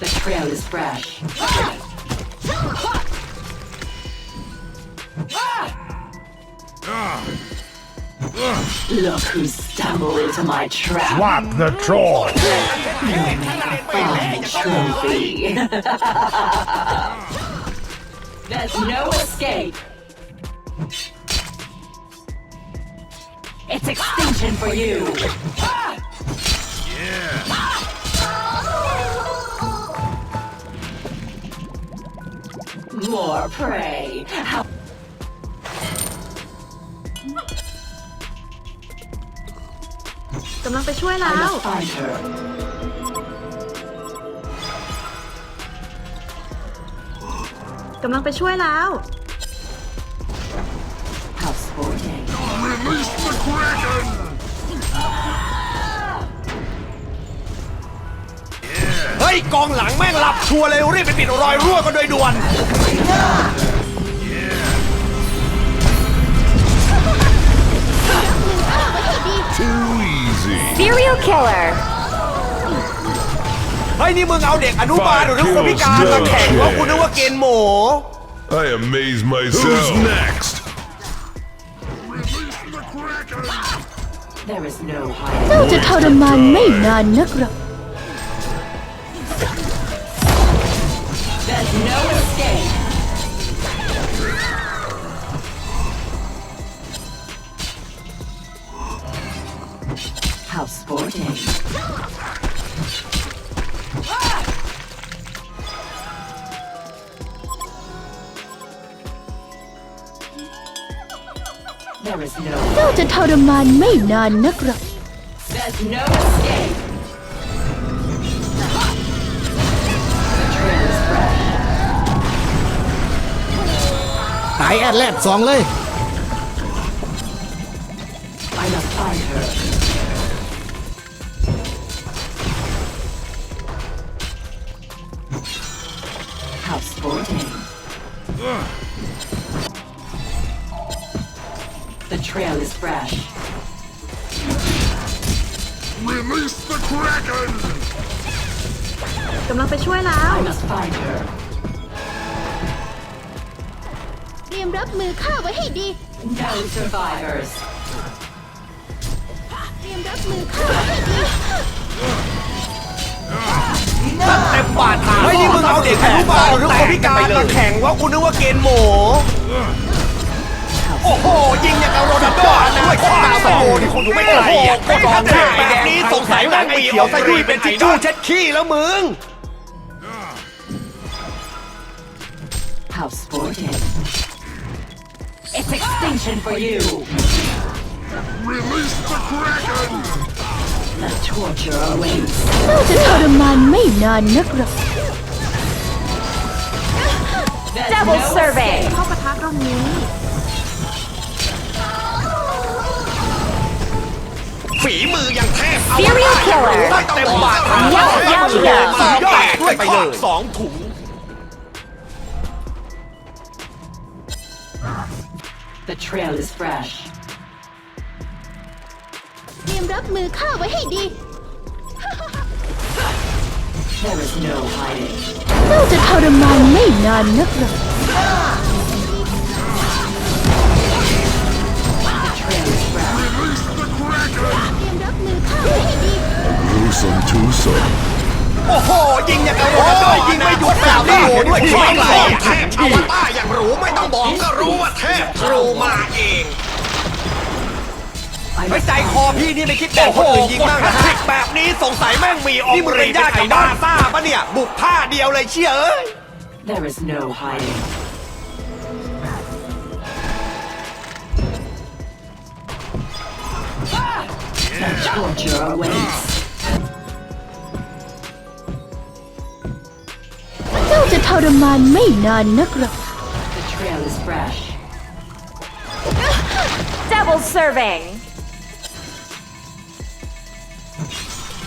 The trail is fresh. Look who stumbled into my trap. Swap the troll. Fine trophy. There's no escape. It's extinction for you. More prey. How กำลังไปช่วย I แล้ว must find her. กำลังไปช่วยแล้ว How sporting. Release the Kraken! เฮ้ย กองหลังแม่งหลับชัวร์เลยรีบไปปิดรอยรั่วกันโดยด่วน Too easy. Serial killer. เฮ้ย นี่มึงเอาเด็กอนุบาลหรือคนพิการมาแข่งว่าคุณนึกว่าเกณฑ์หมู I amaze myself. Who's next? Release the Kraken! There is no เจ้า hiding. จะทรมานไม่นานนักหรอก เจ้าจะทรมานไม่นานนักหรอก There's no escape. The trail is fresh. ตายแอดแลดสองเลย I must find her. Trail is fresh. Release the Kraken! กำลังไปช่วยแล้ว I must find her. เตรียมรับมือข้าไว้ให้ดี No survivors. เตรียมรับมือข้าไว้ให้ดี เต็มบาดถามเฮ้ยนี่มึงเอาเด็กอนุบาลหรือคนพิการมาแข่งว่าคุณนึกว่าเกณฑ์หมู โอ้โห ยิงอย่างกับโรนัลโดนะด้วยข้อตาสองที่คงดูไม่ไกลอะโคตรแรงแบบนี้สงสัยแม่งมีออกซะด้วยเป็นทิชชู่เช็ดขี้แล้วมึง How sporting. It's extinction for you. Release the Kraken! The torture awaits. เจ้าจะทรมานไม่นานนักหรอก Double survey. escape. เข้าปะทะตรงนี้ ฝีมือยังแทบเอา Serial killer ได้เต็มบาทถามเยี่ยมเยี่ยมเยี่ยมสองแตกด้วยข้อสองถุง The trail is fresh. เตรียมรับมือข้าไว้ให้ดี There is no hiding. เจ้าจะทรมานไม่นานนักหรอก Gruesome twosome. โอ้โห ยิงอย่างกับโรนัลโดยิงไม่หยุดแบบนี้ด้วยข้อไหลแทบอวตารอย่างรู้ไม่ต้องบอกก็รู้ว่าเทพทรูมาเอง I ไม่ must ใจคอพี่นี่ไม่คิดแบ่งคนอื่นยิงบ้างนะฮะแบบนี้สงสัยแม่งมีออกนี่มึงเป็นญาติกับบาซ่าปะเนี่ย บุกท่าเดียวเลยเชี่ยเอ้ย There is no hiding. The torture awaits. เทรมานไม่นานนักหรอก The trail is fresh. Double serving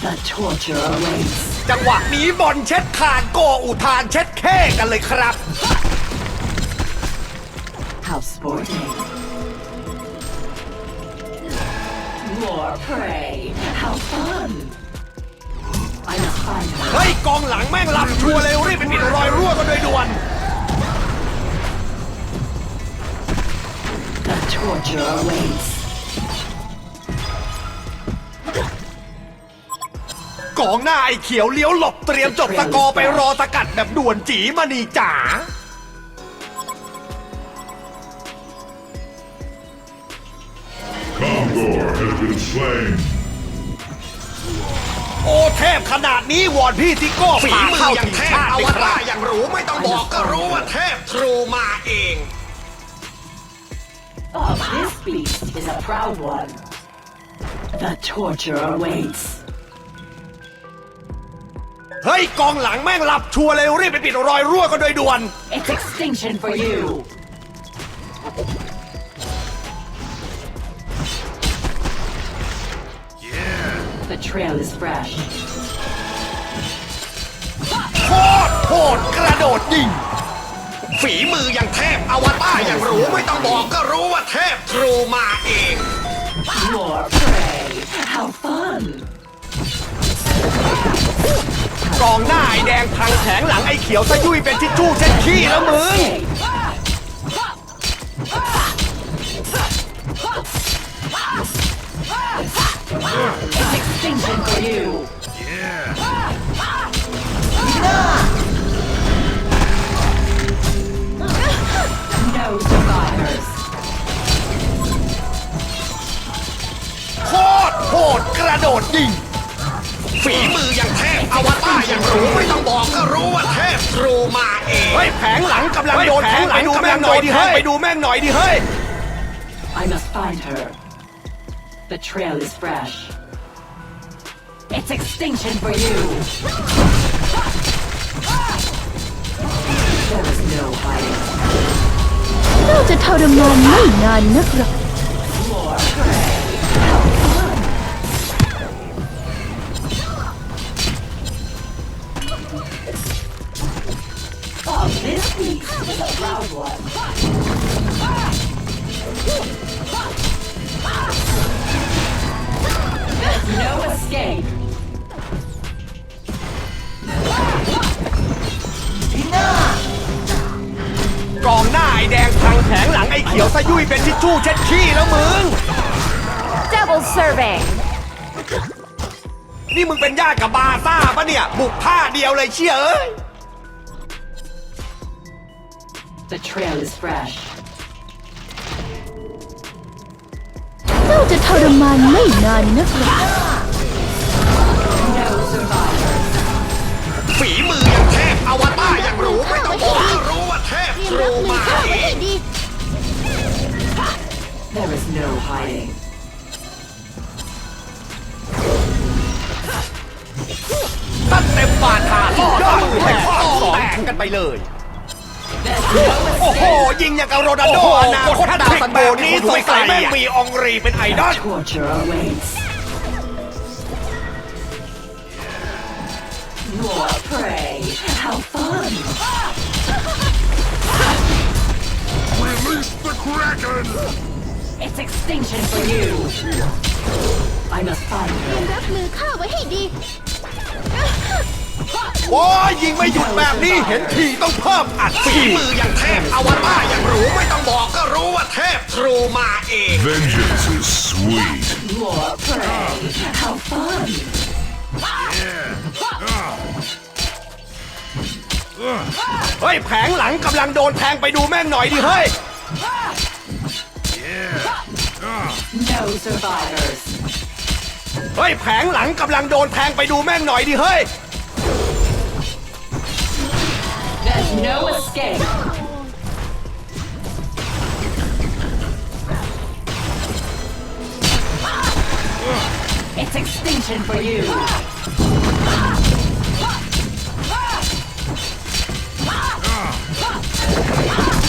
The torture awaits. จังหวะนี้บอลเช็ดคานโกอุทานเช็ดแค่กันเลยครับ How sporting. More prey. How fun. ฮ้ยกองหลังแม่งรับชัวร์เลยรีบไปปิดรอยรั่วกันโดยด่วน The torture awaits. กองหน้าไอ้เขียวเลี้ยวหลบเตรียมจบสกอไปรอสกัดแบบด่วนจีมานีจ๋า Condor has been slain. โอเทพขนาดนี้วอนพี่ซิโก้ฝีมือเข้าอย่างทีมเทพชาติอเลวยคตารับรอย่างรู้ไม่ต้องบอกก็รู้ว่าเทพทรูมาเอง Oh, this beast is a proud one. The torture awaits. เฮ้ย กองหลังแม่งรับชัวร์เลยรีบไปปิดรอยรั่วกันโดยด่วน It's extinction for you. The trail is fresh. โคตรโหดกระโดดยิง ฝีมืออย่างเทพอวตารอย่างรู้ไม่ต้องบอกก็รู้ว่าเทพทรูมาเอง More prey. How fun! กองหน้าไอ้แดงพังแผงหลังไอ้เขียวซะยุ่ยเป็นทิชชู่เช็ดขี้แล้วมึง Escape. It's extinction for you. No survivors. โคตรโหดกระโดดยิง ฝีมืออย่างเทพอวตารอย่างรู้ไม่ต้องบอกก็รู้ว่าเทพทรูมาเองเฮ้ยแผงหลังกำลังโดนแทงไปดูแม่งหน่อยดิเฮ้ยไปดูแม่งหน่อยดิเฮ้ย I must find her. The trail is fresh. It's extinction for you. There is no hiding. เจ้าจะทรมานไม่นานนักหรอก าไอ้แดงพังแผงหลังไอ้เขียวซะยุ่ยเป็นทิชชู่เช็ดขี้แล้วมึง Double serving นี่มึงเป็นญาติกับบาซ่าปะเนี่ย บุกผ้าเดียวเลยเชี่ยเอ้ย The trail is fresh. เจ้าจะทรมานไม่นานนักหรอก No survivors. ฝีมือ ว่าเทพทรูมาเอง There is no hiding. ตั้งเต็มบาทาล่อตั้งให้ข้อสองแตกกันไปเลย There's no โอ้โห escape. ยิงอย่างกับโรนัลโดอนาคตดาวซันโบนี้สงสัยแม่งมีองรีเป็นไอดอล Torture awaits. More prey. How fun! It's extinction for you. I must find her. รับมือข้าไว้ให้ดี โอ้ยยิงไม่หยุดแบบนี้เห็นทีต้องเพิ่มอัดฝีฝีมืออย่างเทพอวตารอย่างรู้ไม่ต้องบอกก็รู้ว่าเทพทรูมาเอง Vengeance is sweet. More prey. How fun! เฮ้ยแผงหลังกำลังโดนแทงไปดูแม่งหน่อยดิเฮ้ย No survivors. เฮ้ย แผงหลังกำลังโดนแทงไปดูแม่งหน่อยดิเฮ้ย There's no escape. It's extinction for you.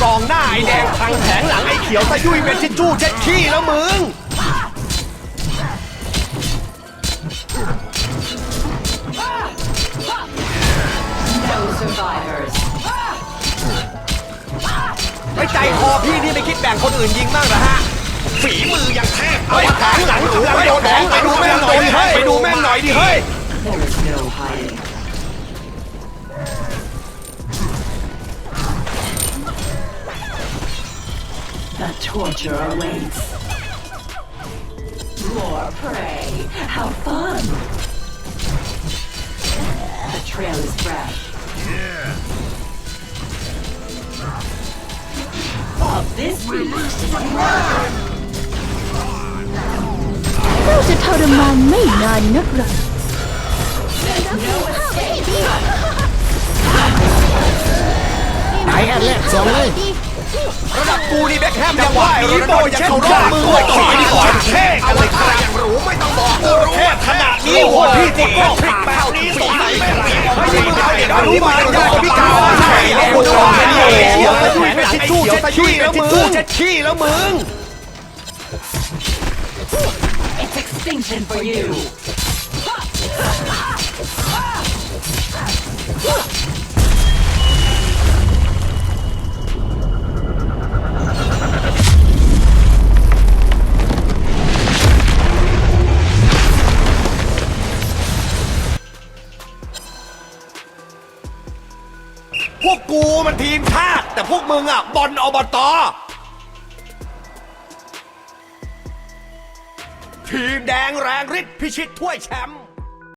กองหน้าไอ้แดงพังแผงหลังไอ้เขียวซะยุ่ยเป็นทิชชู่เช็ดขี้แล้วมึง ใจคอพี่นี่ไม่คิดแบ่งคนอื่นยิงบ้างเหรอฮะ ฝีมือยังแทบไอาถังหลังถือหลังโดนแทงไปดูแม่หน่อยดิเฮ้ยไปดูแม่หน่อยดิเฮ้ย The trail is fresh. Yeah. Of this beast is murder! เจ้าจะทรมานไม่นานนักหรอก No escape! ตายแอดแรกสองเลย ระดับกูนี่แบ็คแฮมยังไหวโรนัลโดยังเคารพมือไหวต่อยดีกว่าเท่กันเลยครับยังรู้ไม่ต้องบอกก็รู้เทพขนาดนี้โอ้โหพี่โก้ทริกแบบนี้สงสัยไม่ไรไม่ใช่มึงเอาเด็กรู้มาอย่างกับพี่กาว ใช่แล้วกูจะว่าเป็นเชี่ยวจะยุ่ยเป็นทิชชู่เช็ดขี้แล้วมึงเช็ดขี้แล้วมึง It's extinction for you! แต่พวกมึงอะบอลอบตทีมแดงแรงฤทธิ์พิชิตถ้วยแชมป์